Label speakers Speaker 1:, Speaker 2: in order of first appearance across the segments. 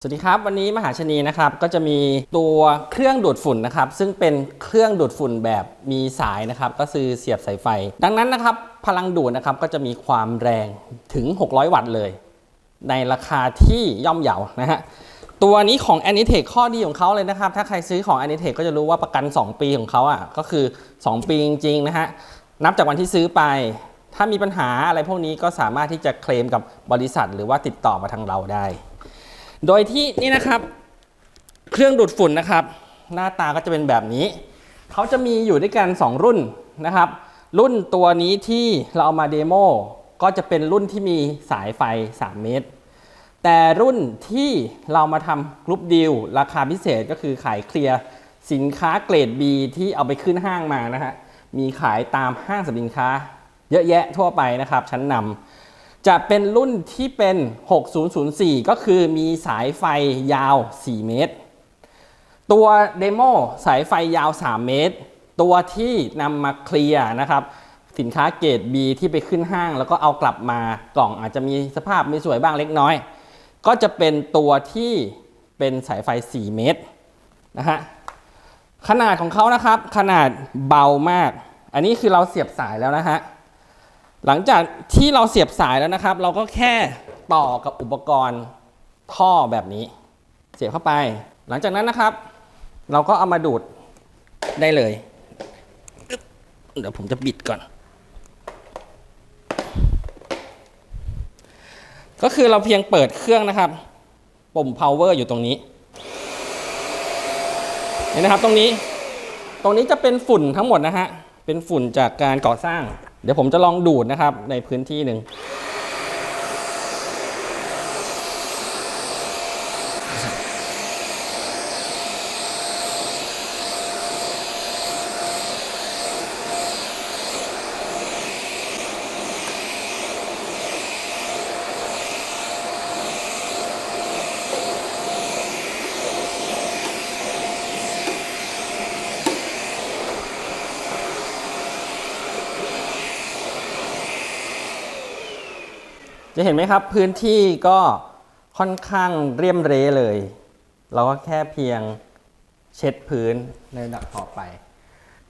Speaker 1: สวัสดีครับ วันนี้มหาชนีนะครับก็จะมีตัวเครื่องดูดฝุ่นนะครับ ซึ่งเป็นเครื่องดูดฝุ่นแบบมีสายนะครับ ก็คือเสียบสายไฟ ดังนั้นนะครับ พลังดูดนะครับก็จะมีความแรงถึง 600 วัตต์เลย ในราคาที่ย่อมเยานะฮะตัวนี้ของ a n i t e c h ข้อดีของเขาเลยนะครับ ถ้าใครซื้อของ a n i t e c h ก็จะรู้ว่าประกัน 2 ปีของเขาอะก็คือ 2 ปีจริงๆนะฮะนับจากวันที่ซื้อไป ถ้ามีปัญหาอะไรพวกนี้ก็สามารถที่จะเคลมกับบริษัท หรือว่าติดต่อมาทางเราได้ โดยที่นี่นะครับ เครื่องดูดฝุ่นนะครับ หน้าตาก็จะเป็นแบบนี้ เขาจะมีอยู่ด้วยกัน 2 รุ่นนะครับ รุ่นตัวนี้ที่เราเอามาเดโมก็จะเป็นรุ่นที่มีสายไฟ 3 เมตร แต่รุ่นที่เรามาทำกรุ๊ปดีลราคาพิเศษก็คือขายเคลียร์สินค้าเกรด B ที่เอาไปขึ้นห้างมานะฮะ มีขายตามห้างสรรพสินค้า เยอะแยะทั่วไปนะครับ ชั้นนำ จะเป็นรุ่นที่เป็น 6004 ก็คือมีสายไฟยาว 4 เมตร ตัวเดโมสายไฟยาว 3 เมตร ตัวที่นำมาเคลียร์นะครับ สินค้าเกรด B ที่ไปขึ้นห้าง แล้วก็เอากลับมากล่องอาจจะมีสภาพไม่สวยบ้างเล็กน้อย ก็จะเป็นตัวที่เป็นสายไฟ 4 เมตรนะฮะขนาดของเขานะครับ ขนาดเบามาก อันนี้คือเราเสียบสายแล้วนะฮะ หลังจากที่เราเสียบสายแล้วนะครับ เราก็แค่ต่อกับอุปกรณ์ท่อแบบนี้ เสียบเข้าไป หลังจากนั้นนะครับ เราก็เอามาดูดได้เลย เดี๋ยวผมจะบิดก่อน ก็คือเราเพียงเปิดเครื่องนะครับ ปุ่ม power อยู่ตรงนี้นี่นะครับตรงนี้ ตรงนี้จะเป็นฝุ่นทั้งหมดนะฮะ เป็นฝุ่นจากการก่อสร้าง เดี๋ยวผมจะลองดูดนะครับในพื้นที่หนึ่ง จะเห็นไหมครับพื้นที่ก็ค่อนข้างเรียมเรเลย เราก็แค่เพียงเช็ดพื้นในระดับต่อไป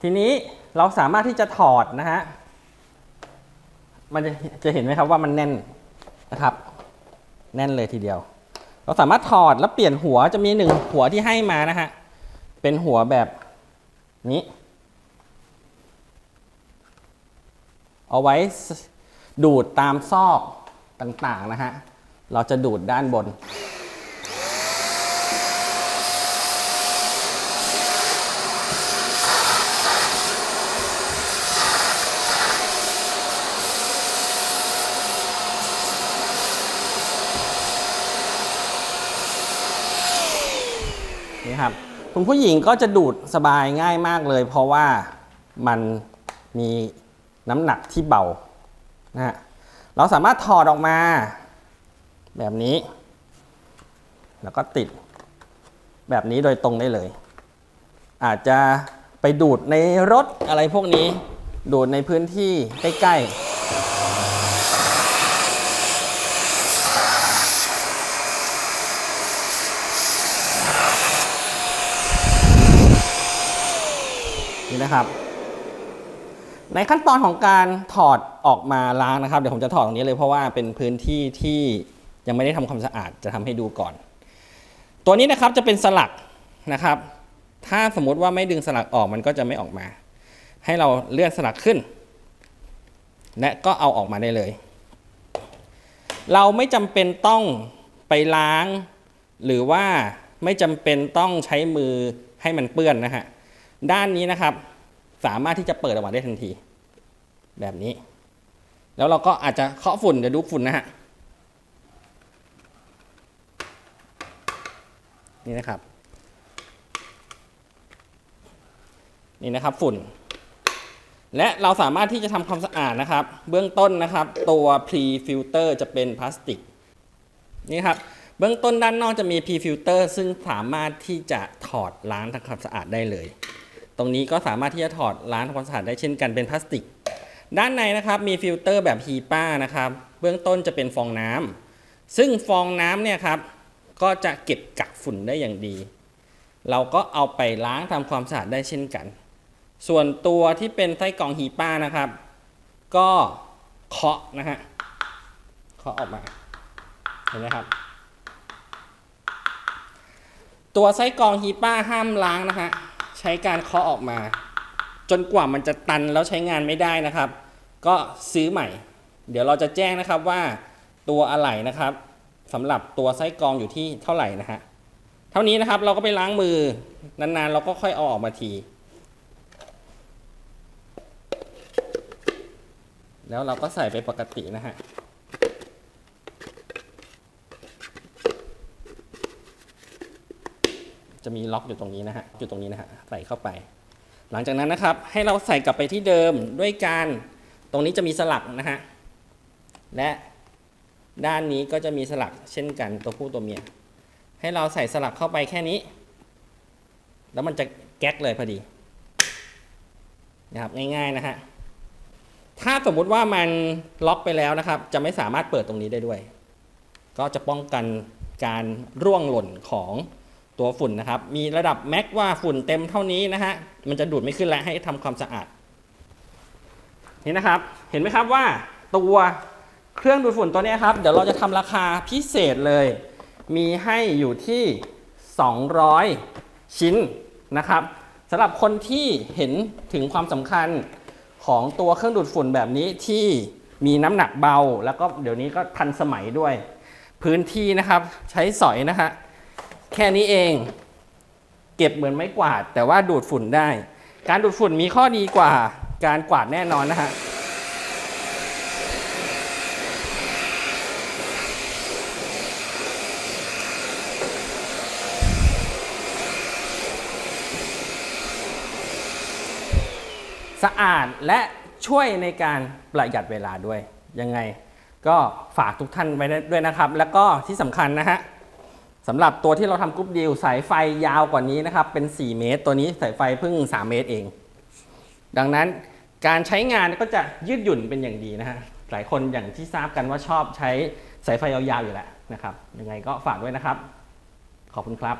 Speaker 1: ทีนี้เราสามารถที่จะถอดนะฮะมันจะจะเห็นไหมครับว่ามันแน่นนะครับ แน่นเลยทีเดียว เราสามารถถอดแล้วเปลี่ยนหัวจะมีหนึ่งหัวที่ให้มานะฮะเป็นหัวแบบนี้ เอาไว้ดูดตามซอก ต่างๆนะฮะ เราจะดูดด้านบน นี่ครับ คุณผู้หญิงก็จะดูดสบายง่ายมากเลย เพราะว่ามันมีน้ำหนักที่เบานะฮะ เราสามารถถอดออกมา แบบนี้ แล้วก็ติดแบบนี้โดยตรงได้เลย อาจจะไปดูดในรถอะไรพวกนี้ ดูดในพื้นที่ใกล้ ๆนี่นะครับ ในขั้นตอนของการถอดออกมาล้างนะครับ เดี๋ยวผมจะถอดตรงนี้เลยเพราะว่าเป็นพื้นที่ที่ยังไม่ได้ทำความสะอาดจะทำให้ดูก่อน ตัวนี้นะครับจะเป็นสลักนะครับ ถ้าสมมุติว่าไม่ดึงสลักออกมันก็จะไม่ออกมา ให้เราเลื่อนสลักขึ้น และก็เอาออกมาได้เลย เราไม่จำเป็นต้องไปล้าง หรือว่าไม่จำเป็นต้องใช้มือให้มันเปื้อนนะฮะด้านนี้นะครับ สามารถที่จะเปิดออกมาได้ทันที แบบนี้ แล้วเราก็อาจจะเคาะฝุ่นเดี๋ยวดูฝุ่นนะฮะนี่นะครับ นี่นะครับฝุ่น และเราสามารถที่จะทำความสะอาดนะครับ เบื้องต้นนะครับ ตัว pre filter จะเป็นพลาสติกนี่ครับเบื้องต้นด้านนอกจะมี pre filter ซึ่งสามารถที่จะถอดล้างทำความสะอาดได้เลย ตรงนี้ก็สามารถที่จะถอดล้างทำความสะอาดได้เช่นกันเป็นพลาสติก ด้านในนะครับมีฟิลเตอร์แบบฮีป้านะครับเบื้องต้นจะเป็นฟองน้ำซึ่งฟองน้ำเนี่ยครับก็จะเก็บกักฝุ่นได้อย่างดี เราก็เอาไปล้างทำความสะอาดได้เช่นกัน ส่วนตัวที่เป็นไส้กรองฮีป้านะครับ ก็เคาะนะฮะเคาะออกมาเห็นไหมครับตัวไส้กรองฮีป้าห้ามล้างนะฮะ ใช้การเคาะออกมา จนกว่ามันจะตันแล้วใช้งานไม่ได้นะครับ ก็ซื้อใหม่ เดี๋ยวเราจะแจ้งนะครับว่าตัวอะไหล่นะครับสำหรับตัวไส้กรองอยู่ที่เท่าไหร่นะฮะเท่านี้นะครับเราก็ไปล้างมือนานๆ เราก็ค่อยเอาออกมาที แล้วเราก็ใส่ไปปกตินะฮะ จะมีล็อกอยู่ตรงนี้นะฮะอยู่ตรงนี้นะฮะใส่เข้าไป หลังจากนั้นนะครับให้เราใส่กลับไปที่เดิมด้วยการตรงนี้จะมีสลักนะฮะและด้านนี้ก็จะมีสลักเช่นกันตัวผู้ตัวเมีย ให้เราใส่สลักเข้าไปแค่นี้ แล้วมันจะแก๊กเลยพอดีนะครับง่ายๆนะฮะถ้าสมมุติว่ามันล็อกไปแล้วนะครับ จะไม่สามารถเปิดตรงนี้ได้ด้วย ก็จะป้องกันการร่วงหล่นของ ตัวฝุ่นนะครับ มีระดับแม็กว่าฝุ่นเต็มเท่านี้นะฮะ มันจะดูดไม่ขึ้นแล้วให้ทำความสะอาด นี่นะครับ เห็นไหมครับว่าตัวเครื่องดูดฝุ่นตัวนี้ครับ เดี๋ยวเราจะทำราคาพิเศษเลย มีให้อยู่ที่ 200 ชิ้นนะครับสำหรับคนที่เห็นถึงความสำคัญของตัวเครื่องดูดฝุ่นแบบนี้ที่มีน้ำหนักเบา แล้วก็เดี๋ยวนี้ก็ทันสมัยด้วย พื้นที่นะครับใช้สอยนะฮะ แค่นี้เอง เก็บเหมือนไม้กวาด แต่ว่าดูดฝุ่นได้ การดูดฝุ่นมีข้อดีกว่าการกวาดแน่นอนนะฮะสะอาดและช่วยในการประหยัดเวลาด้วย ยังไงก็ฝากทุกท่านไว้ด้วยนะครับ แล้วก็ที่สำคัญนะฮะ สำหรับตัวที่เราทำกรุ๊ปดีลสายไฟยาวกว่านี้นะครับ เป็น 4 เมตร ตัวนี้สายไฟเพิ่ง 3 เมตรเอง ดังนั้นการใช้งานก็จะยืดหยุ่นเป็นอย่างดีนะฮะหลายคนอย่างที่ทราบกันว่าชอบใช้สายไฟยาวๆอยู่แล้วนะครับยังไงก็ฝากด้วยนะครับ ขอบคุณครับ